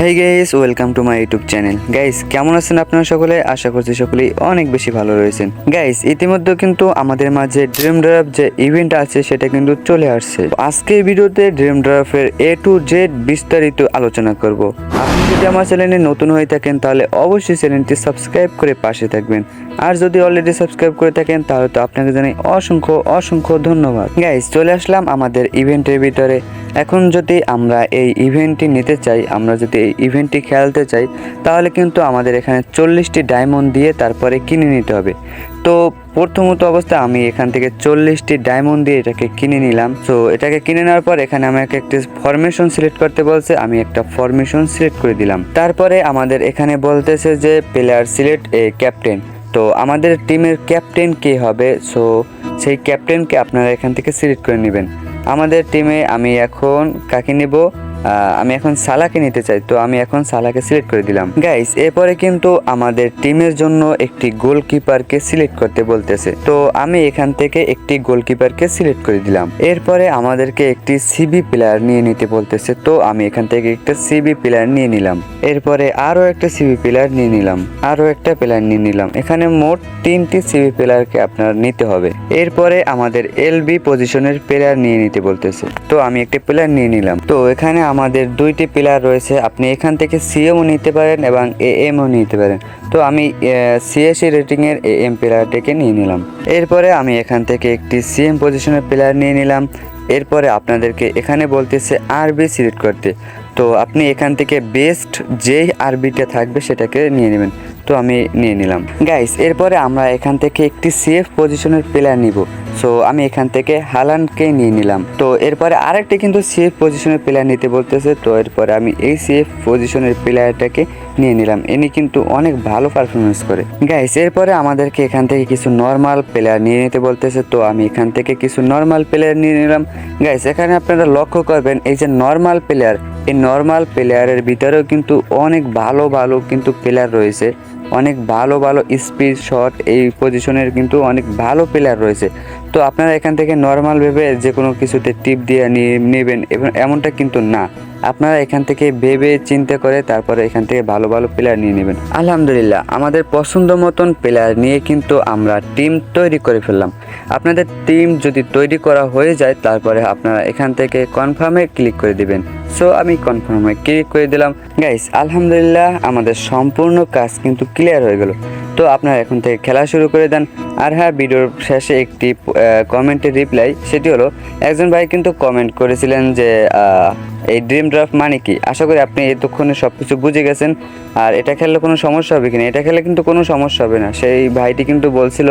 Hi guys welcome to my YouTube channel guys কেমন আছেন আপনারা সকলে? আশা করছি সকলেই অনেক বেশি ভালো রয়েছেন। গাইস ইতিমধ্যে কিন্তু আমাদের মাঝে ড্রিম ড্রাফট যে ইভেন্ট আছে, সেটা কিন্তু চলে আসছে। আজকের ভিডিওতে ড্রিম ড্রাফের এ টু জেড বিস্তারিত আলোচনা করব। আপনি যদি আমার চ্যানেলে নতুন হয়ে থাকেন, তাহলে অবশ্যই চ্যানেলটি সাবস্ক্রাইব করে পাশে থাকবেন। আর যদি অলরেডি সাবস্ক্রাইব করে থাকেন, তাহলে তো আপনাকে জানাই অসংখ্য অসংখ্য ধন্যবাদ। গাইস চলে আসলাম আমাদের ইভেন্টের ভিতরে। এখন যদি আমরা এই ইভেন্টটি নিতে চাই, আমরা যদি এই ইভেন্টটি খেলতে চাই, তাহলে কিন্তু আমাদের এখানে চল্লিশটি ডায়মন্ড দিয়ে তারপরে কিনে নিতে হবে। তো প্রথমত অবস্থায় আমি এখান থেকে চল্লিশটি ডায়মন্ড দিয়ে এটাকে কিনে নিলাম। তো এটাকে কিনে নেওয়ার পর এখানে আমাকে একটি ফরমেশন সিলেক্ট করতে বলছে, আমি একটা ফরমেশন সিলেক্ট করে দিলাম। তারপরে আমাদের এখানে বলতেছে যে প্লেয়ার সিলেক্ট এ ক্যাপ্টেন তো আমাদের টিমের ক্যাপ্টেন কে হবে? সো সেই ক্যাপ্টেনকে আপনারা এখান থেকে সিলেক্ট করে নেবেন। আমাদের টিমে আমি এখন কাকে নেব? আমি এখন সালাকে নিতে চাই, তো আমি এখন সালাকে সিলেক্ট করে দিলাম। গাইস এরপরে কিন্তু আমাদের টিমের জন্য একটি গোলকিপারকে সিলেক্ট করতে বলতেছে। তো আমি এখান থেকে একটি গোলকিপারকে সিলেক্ট করে দিলাম। এরপরে আমাদেরকে একটি সিবি প্লেয়ার নিয়ে নিতে বলতেছে, তো আমি এখান থেকে একটা সিবি প্লেয়ার নিয়ে নিলাম। এরপরে আরও একটা সিবি প্লেয়ার নিয়ে নিলাম, আরও একটা প্লেয়ার নিয়ে নিলাম। এখানে মোট তিনটি সিবি প্লেয়ারকে আপনার নিতে হবে। এরপরে আমাদের এলবি পজিশনের প্লেয়ার নিয়ে নিতে বলতেছে, তো আমি একটি প্লেয়ার নিয়ে নিলাম। তো এখানে আমাদের দুইটি প্লেয়ার রয়েছে। আপনি এখান থেকে সিএমও নিতে পারেন এবং এ এমও নিতে পারেন। তো আমি সিএসি রেটিংয়ের এ এম প্লেয়ারটিকে নিয়ে নিলাম। এরপরে আমি এখান থেকে একটি সিএম পজিশনের প্লেয়ার নিয়ে নিলাম। এরপরে আপনাদেরকে এখানে বলতেছে আরবি সিলেক্ট করতে। তো আপনি এখান থেকে বেস্ট যেই আরবিটা থাকবে সেটাকে নিয়ে নেবেন। তো আমি নিয়ে নিলাম। গাইস এরপরে আমরা এখান থেকে একটি সেফ পজিশনের প্লেয়ার নিব। সো আমি এখান থেকে হালানকে নিয়ে নিলাম। তো এরপরে আরেকটি কিন্তু সেফ পজিশনের প্লেয়ার নিতে বলতেছে। তো এরপরে আমি এই সেফ পজিশনের প্লেয়ারটাকে নিয়ে নিলাম। ইনি কিন্তু অনেক ভালো পারফরমেন্স করে। গাইস এরপরে আমাদেরকে এখান থেকে কিছু নর্মাল প্লেয়ার নিয়ে নিতে বলতেছে। তো আমি এখান থেকে কিছু নর্মাল প্লেয়ার নিয়ে নিলাম। গাইস এখানে আপনারা লক্ষ্য করবেন, এই যে নর্মাল প্লেয়ার এই নর্মাল প্লেয়ারের ভিতরেও কিন্তু অনেক ভালো ভালো কিন্তু প্লেয়ার রয়েছে। অনেক ভালো ভালো স্পিড শট এই পজিশনের কিন্তু অনেক ভালো প্লেয়ার রয়েছে। তো আপনারা এখান থেকে নর্মাল ভেবে যে কোনো কিছুতে টিপ দিয়ে নেবেন এবং এমনটা কিন্তু না। আপনারা এখান থেকে ভেবে চিন্তা করে তারপরে এখান থেকে ভালো ভালো প্লেয়ার নিয়ে নেবেন। আলহামদুলিল্লাহ, আমাদের পছন্দ মতন প্লেয়ার নিয়ে কিন্তু আমরা টিম তৈরি করে ফেললাম। আপনাদের টিম যদি তৈরি করা হয়ে যায়, তারপরে আপনারা এখান থেকে কনফার্মে ক্লিক করে দিবেন। সো আমি কনফার্ম হয়ে ক্লিক করে দিলাম। গাইস আলহামদুলিল্লাহ আমাদের সম্পূর্ণ কাজ কিন্তু ক্লিয়ার হয়ে গেল। তো আপনারা এখন থেকে খেলা শুরু করে দেন। আর হ্যাঁ ভিডিওর শেষে একটি কমেন্টের রিপ্লাই সেটি হলো, একজন ভাই কিন্তু কমেন্ট করেছিলেন যে এই ড্রিম ড্রাফট মানে কি? আশা করি আপনি এতক্ষণে সব কিছু বুঝে গেছেন। আর এটা খেললে কোনো সমস্যা হবে কিনা এটা খেললে কিন্তু কোনো সমস্যা হবে না। সেই ভাইটি কিন্তু বলছিল,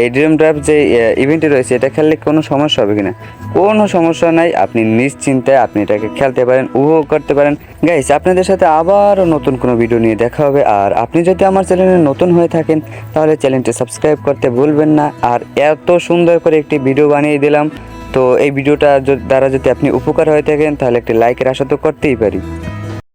এই ড্রিম ড্রাফট যে ইভেন্টে রয়েছে, এটা খেললে কোনো সমস্যা হবে কিনা কোনো সমস্যা নাই। আপনি নিশ্চিন্তায় আপনি এটাকে খেলতে পারেন, উপভোগ করতে পারেন। গাইস আপনাদের সাথে আবারও নতুন কোনো ভিডিও নিয়ে দেখা হবে। আর আপনি যদি আমার চ্যানেলে নতুন হয়ে থাকেন, তাহলে চ্যানেলটি সাবস্ক্রাইব করতে ভুলবেন না। আর এত সুন্দর করে একটি ভিডিও বানিয়ে দিলাম। তো এই ভিডিওটা দ্বারা যদি আপনি উপকার হয়ে থাকেন, তাহলে একটি লাইকের আশা তো করতেই পারি।